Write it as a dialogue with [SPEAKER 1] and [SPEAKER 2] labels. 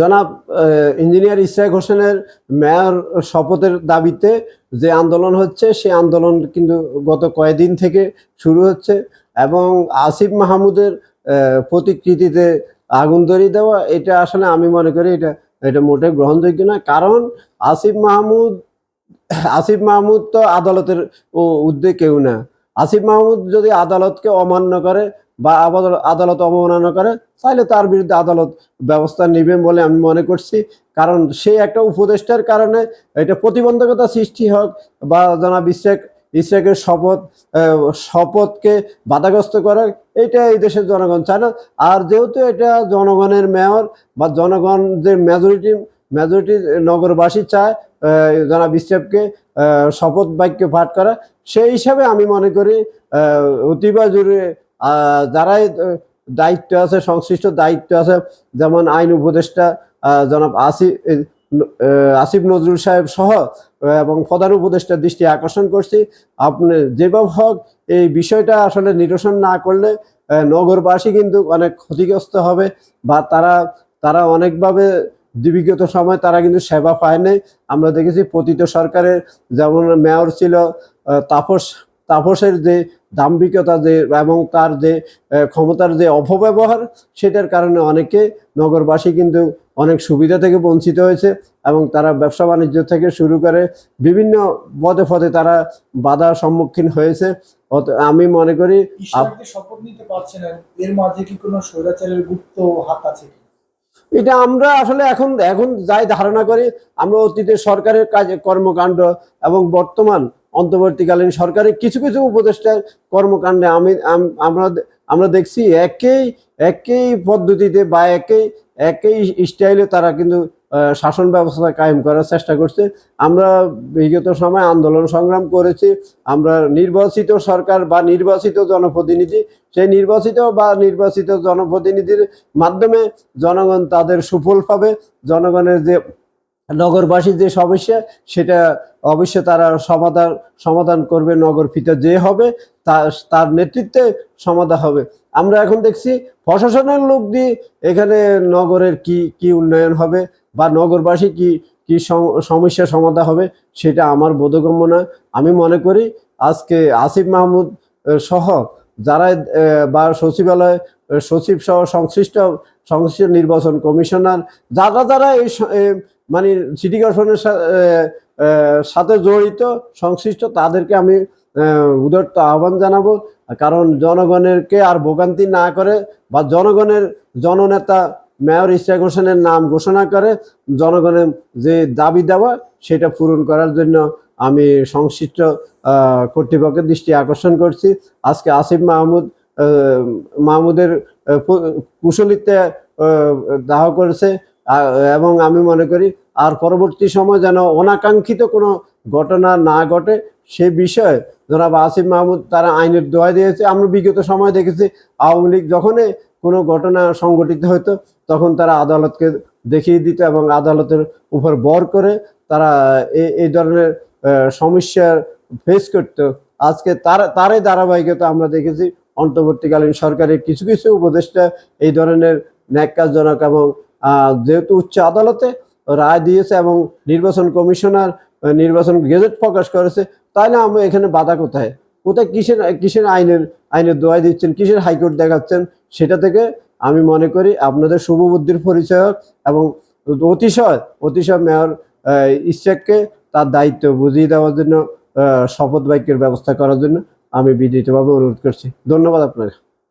[SPEAKER 1] জনাব ইঞ্জিনিয়ার ইসরাক হোসেনের মেয়র শপথের দাবিতে যে আন্দোলন হচ্ছে সে আন্দোলন কিন্তু গত কয়েকদিন থেকে শুরু হচ্ছে এবং আসিফ মাহমুদের প্রতিকৃতিতে আগুন ধরিয়ে দেওয়া, এটা আসলে আমি মনে করি এটা এটা মোটে গ্রহণযোগ্য না কারণ আসিফ মাহমুদ আসিফ মাহমুদ তো আদালতের উদ্যোগ কেউ না। আসিফ মাহমুদ যদি আদালতকে অমান্য করে বা আদালত অবমাননা করে তাহলে তার বিরুদ্ধে আদালত ব্যবস্থা নেবে বলে আমি মনে করছি। কারণ সে একটা উপদেষ্টার কারণে এটা প্রতিবন্ধকতা সৃষ্টি হোক বা জনাব ইসরাক ইসরাকের শপথ শপথকে বাধাগ্রস্ত করে এটা এই দেশের জনগণ চায় না। আর যেহেতু এটা জনগণের মেয়র বা জনগণ যে মেজরিটি মেজরিটি নগরবাসী চায় জনাব ইসরাককে শপথ বাক্য পাঠ করা সেই হিসাবে আমি মনে করি আহ, অতিবা জরুরি আহ, যারাই দায়িত্ব আছে, সংশ্লিষ্ট দায়িত্ব আছে, যেমন আইন উপদেষ্টা জনাব আসিফ আসিফ নজরুল সাহেব সহ এবং প্রধান উপদেষ্টার দৃষ্টি আকর্ষণ করছি। আপনি যেভাবে হোক, এই বিষয়টা আসলে নিরসন না করলে নগরবাসী কিন্তু অনেক ক্ষতিগ্রস্ত হবে বা তারা তারা অনেকভাবে বিগত সময় তারা কিন্তু সেবা পায় নাই। আমরা দেখেছি, পতিত সরকারের যেমন মেয়র ছিল তাপস তাপসের যে দাম্ভিকতা যে এবং তার যে ক্ষমতার যে অপব্যবহার সেটার কারণে অনেকে নগরবাসী কিন্তু অনেক সুবিধা থেকে বঞ্চিত হয়েছে এবং তারা ব্যবসা বাণিজ্য থেকে শুরু করে বিভিন্ন পদে পদে তারা বাধার সম্মুখীন হয়েছে। আমি মনে করি
[SPEAKER 2] শপথ নিতে পারছে না। এর মাঝে কি কোনো স্বৈরাচারের গুপ্ত হাত আছে
[SPEAKER 1] এটা আমরা আসলে এখন এখন যাই ধারণা করি আমরা অতীতের সরকারের কাজ কর্মকাণ্ড এবং বর্তমান অন্তর্বর্তীকালীন সরকারের কিছু কিছু উপদেষ্টার কর্মকাণ্ডে আমি আমরা আমরা দেখছি একই একই পদ্ধতিতে বা একই একই স্টাইলে তারা কিন্তু শাসন ব্যবস্থা কায়েম করার চেষ্টা করছে। আমরা বিগত সময় আন্দোলন সংগ্রাম করেছি। আমরা নির্বাচিত সরকার বা নির্বাচিত জনপ্রতিনিধি, সেই নির্বাচিত বা নির্বাচিত জনপ্রতিনিধির মাধ্যমে জনগণ তাদের সুফল পাবে। জনগণের যে নগরবাসীর যে সমস্যা, সেটা অবশ্যই তারা সমাধান সমাধান করবে নগর ফিতে যে হবে তার নেতৃত্বে সমাধান হবে। আমরা এখন দেখছি প্রশাসনের লোক দিয়ে এখানে নগরের কি কি উন্নয়ন হবে বা নগরবাসী কি কি সম- সমস্যা সমাধান হবে, সেটা আমার বোধগম্য না আমি মনে করি আজকে আসিফ মাহমুদ সহ যারা বা সচিবালয় সচিব সহ সংশ্লিষ্ট সংশ্লিষ্ট নির্বাচন কমিশনার, যারা যারা এই মানে সিটি কর্পোরেশনের সাথে জড়িত, সংশ্লিষ্ট, তাদেরকে আমি উদারত আহ্বান জানাব। কারণ জনগণেরকে আর ভোগান্তি না করে বা জনগণের জননেতা মেয়র ইশরাক হোসেনের নাম ঘোষণা করে জনগণের যে দাবি দেওয়া, সেটা পূরণ করার জন্য আমি সংশ্লিষ্ট কর্তৃপক্ষের দৃষ্টি আকর্ষণ করছি। আজকে আসিফ মাহমুদ মাহমুদের কুশলীতে দাহ করেছে। এবং আমি মনে করি আর পরবর্তী সময় যেন অনাকাঙ্ক্ষিত কোনো ঘটনা না ঘটে, সে বিষয়ে জনাব আসিফ মাহমুদ তারা আইনের দোয়া দিয়েছে। আমরা বিগত সময় দেখেছি, আওয়ামী লীগ যখনই কোনো ঘটনা সংঘটিত হতো তখন তারা আদালতকে দেখিয়ে দিত এবং আদালতের উপর বর করে তারা এই ধরনের সমস্যার ফেস করতো। আজকে তার, তারই ধারাবাহিকতা আমরা দেখেছি। অন্তর্বর্তীকালীন সরকারের কিছু কিছু উপদেষ্টা এই ধরনের ন্যাক্কারজনক এবং যেহেতু উচ্চ আদালতে রায় দিয়েছে এবং নির্বাচন কমিশনার নির্বাচন গেজেট প্রকাশ করেছে, তাই না আমরা এখানে বাধা কোথায়? কোথায় কিসের কিসের আইনের আইনের দোয়াই দিচ্ছেন, কিসের হাইকোর্ট দেখাচ্ছেন? সেটা থেকে আমি মনে করি আপনাদের শুভবুদ্ধির পরিচয়ক এবং অতিশয় অতিশয় মেয়র ইশাককে তার দায়িত্ব বুঝিয়ে দেওয়ার জন্য শপথ বাক্যের ব্যবস্থা করার জন্য আমি বিনীতভাবে অনুরোধ করছি। ধন্যবাদ আপনাকে।